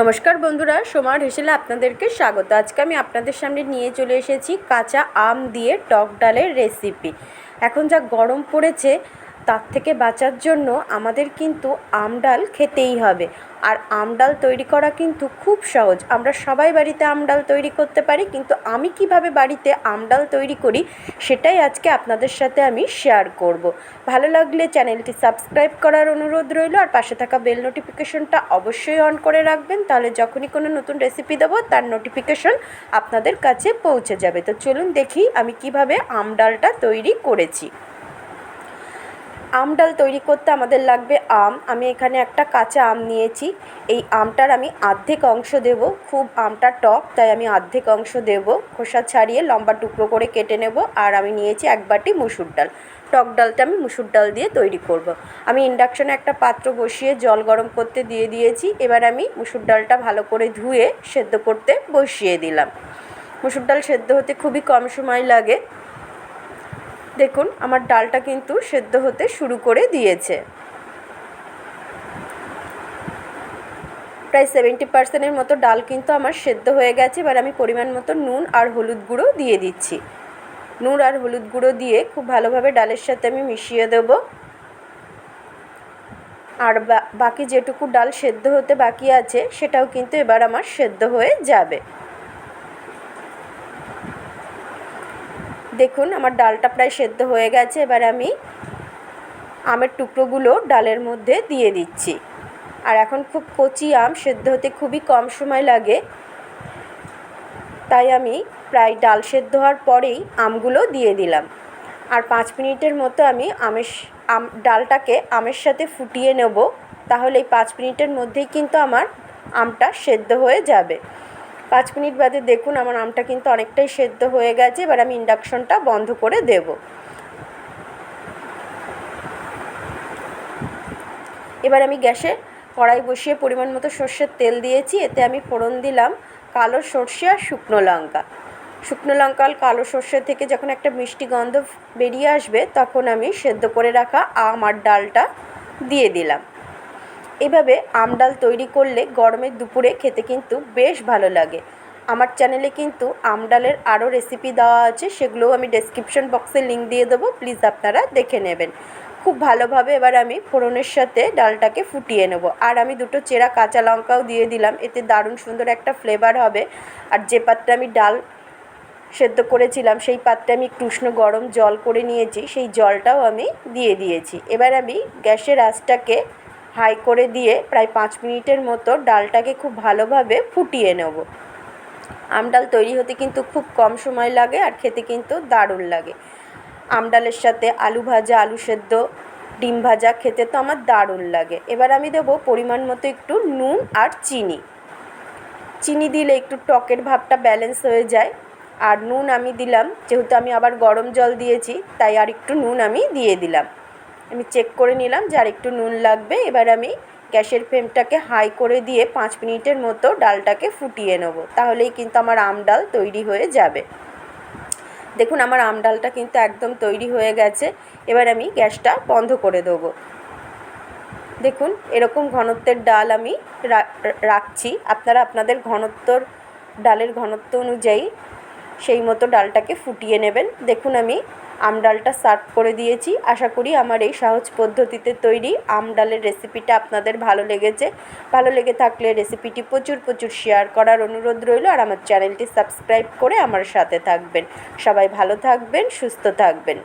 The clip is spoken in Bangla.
নমস্কার বন্ধুরা সোমার হেসেলে আপনাদেরকে স্বাগত। আজকে আমি আপনাদের সামনে নিয়ে চলে এসেছি কাঁচা আম দিয়ে টক ডালের রেসিপি এখন যা গরম পড়েছে তার থেকে বাঁচার জন্য আমাদের কিন্তু আম ডাল খেতেই হবে। আর আম ডাল তৈরি করা কিন্তু খুব সহজ। আমরা সবাই বাড়িতে আম ডাল তৈরি করতে পারি, কিন্তু আমি কীভাবে বাড়িতে আম ডাল তৈরি করি সেটাই আজকে আপনাদের সাথে আমি শেয়ার করব। ভালো লাগলে চ্যানেলটি সাবস্ক্রাইব করার অনুরোধ রইল, আর পাশে থাকা বেল নোটিফিকেশনটা অবশ্যই অন করে রাখবেন, তাহলে যখনই কোনো নতুন রেসিপি দেবো, তার নোটিফিকেশন আপনাদের কাছে পৌঁছে যাবে। তো চলুন দেখি আমি কীভাবে আম ডালটা তৈরি করেছি। আম ডাল তৈরি করতে আমাদের লাগবে আম। আমি এখানে একটা কাঁচা আম নিয়েছি। এই আমটার আমি অর্ধেক অংশ দেব। খুব আমটা টক, তাই আমি অর্ধেক অংশ দেব। খোসা ছাড়িয়ে লম্বা টুকরো করে কেটে নেব আর আমি নিয়েছি এক বাটি মুসুর ডাল। টক ডালটা আমি মুসুর ডাল দিয়ে তৈরি করব। আমি ইন্ডাকশনে একটা পাত্র বসিয়ে জল গরম করতে দিয়ে দিয়েছি। এবার আমি মুসুর ডালটা ভালো করে ধুয়ে সেদ্ধ করতে বসিয়ে দিলাম। মুসুর ডাল সেদ্ধ হতে খুবই কম সময় লাগে। দেখুন, আমার ডালটা কিন্তু সেদ্ধ হতে শুরু করে দিয়েছে। প্রায় সেভেন্টি পার্সেন্টের মতো ডাল কিন্তু আমার সেদ্ধ হয়ে গেছে, এবার আমি পরিমাণ মতো নুন আর হলুদ গুঁড়ো দিয়ে দিচ্ছি। নুন আর হলুদ গুঁড়ো দিয়ে খুব ভালোভাবে ডালের সাথে আমি মিশিয়ে দেব। আর বাকি যেটুকু ডাল সেদ্ধ হতে বাকি আছে, সেটাও কিন্তু এবার আমার সেদ্ধ হয়ে যাবে। দেখুন, আমার ডালটা প্রায় সেদ্ধ হয়ে গেছে। এবার আমি আমের টুকরোগুলো ডালের মধ্যে দিয়ে দিচ্ছি। আর এখন খুব কচি আম, সেদ্ধ হতে খুবই কম সময় লাগে। তাই আমি প্রায় ডাল সেদ্ধ হওয়ার পরেই আমগুলো দিয়ে দিলাম। আর পাঁচ মিনিটের মতো আমি আমের আম, ডালটাকে আমের সাথে ফুটিয়ে নেব। তাহলে এই পাঁচ মিনিটের মধ্যেই কিন্তু আমার আমটা সেদ্ধ হয়ে যাবে। পাঁচ মিনিট বাদে দেখুন আমার আমটা কিন্তু অনেকটাই সেদ্ধ হয়ে গেছে, এবার আমি ইন্ডাকশনটা বন্ধ করে দেব। এবার আমি গ্যাসে কড়াই বসিয়ে পরিমাণ মতো সর্ষের তেল দিয়েছি, এতে আমি ফোড়ন দিলাম কালো সর্ষে আর শুকনো লঙ্কা। শুকনো লঙ্কা কালো সর্ষে থেকে যখন একটা মিষ্টি গন্ধ বেরিয়ে আসবে, তখন আমি সেদ্ধ করে রাখা আম আর ডালটা দিয়ে দিলাম। এভাবে আম ডাল তৈরি করলে গরমের দুপুরে খেতে কিন্তু বেশ ভালো লাগে। আমার চ্যানেলে কিন্তু আম ডালের আরও রেসিপি দেওয়া আছে, সেগুলোও আমি ডেসক্রিপশন বক্সে লিঙ্ক দিয়ে দেবো প্লিজ আপনারা দেখে নেবেন। খুব ভালোভাবে এবার আমি ফোড়নের সাথে ডালটাকে ফুটিয়ে নেব। আর আমি দুটো চেরা কাঁচা লঙ্কাও দিয়ে দিলাম, এতে দারুণ সুন্দর একটা ফ্লেভার হবে। আর যে পাত্রে আমি ডাল সেদ্ধ করেছিলাম, সেই পাত্রে আমি একটু উষ্ণ গরম জল করে নিয়েছি, সেই জলটাও আমি দিয়ে দিয়েছি। এবার আমি গ্যাসের আঁচটাকে হাই করে দিয়ে প্রায় পাঁচ মিনিটের মতো ডালটাকে খুব ভালোভাবে ফুটিয়ে নেব। আম ডাল তৈরি হতে কিন্তু খুব কম সময় লাগে আর খেতে কিন্তু দারুণ লাগে। আম ডালের সাথে আলু ভাজা, আলু সেদ্ধ, ডিম ভাজা খেতে তো আমার দারুণ লাগে। এবার আমি দেবো পরিমাণ মতো একটু নুন আর চিনি। চিনি দিলে একটু টকের ভাবটা ব্যালেন্স হয়ে যায়। আর নুন আমি দিলাম, যেহেতু আমি আবার গরম জল দিয়েছি, তাই আর একটু নুন আমি দিয়ে দিলাম। আমি চেক করে নিলাম যে আর একটু নুন লাগবে। এবার আমি গ্যাসের ফ্লেমটাকে হাই করে দিয়ে পাঁচ মিনিটের মতো ডালটাকে ফুটিয়ে নেব। তাহলেই কিন্তু আমার আম ডাল তৈরি হয়ে যাবে। দেখুন, আমার আম ডালটা কিন্তু একদম তৈরি হয়ে গেছে। এবার আমি গ্যাসটা বন্ধ করে দেবো। দেখুন, এরকম ঘনত্বের ডাল আমি রাখছি। আপনারা আপনাদের ঘনত্বর, ডালের ঘনত্ব অনুযায়ী সেই মতো ডালটাকে ফুটিয়ে নেবেন। দেখুন, আমি আম ডালটা সার্ভ করে দিয়েছি। আশা করি আমার এই সহজ পদ্ধতিতে তৈরি আম ডালের রেসিপিটা আপনাদের ভালো লেগেছে। ভালো লেগে থাকলে রেসিপিটি প্রচুর প্রচুর শেয়ার করার অনুরোধ রইল আর আমার চ্যানেলটি সাবস্ক্রাইব করে আমার সাথে থাকবেন। সবাই ভালো থাকবেন, সুস্থ থাকবেন।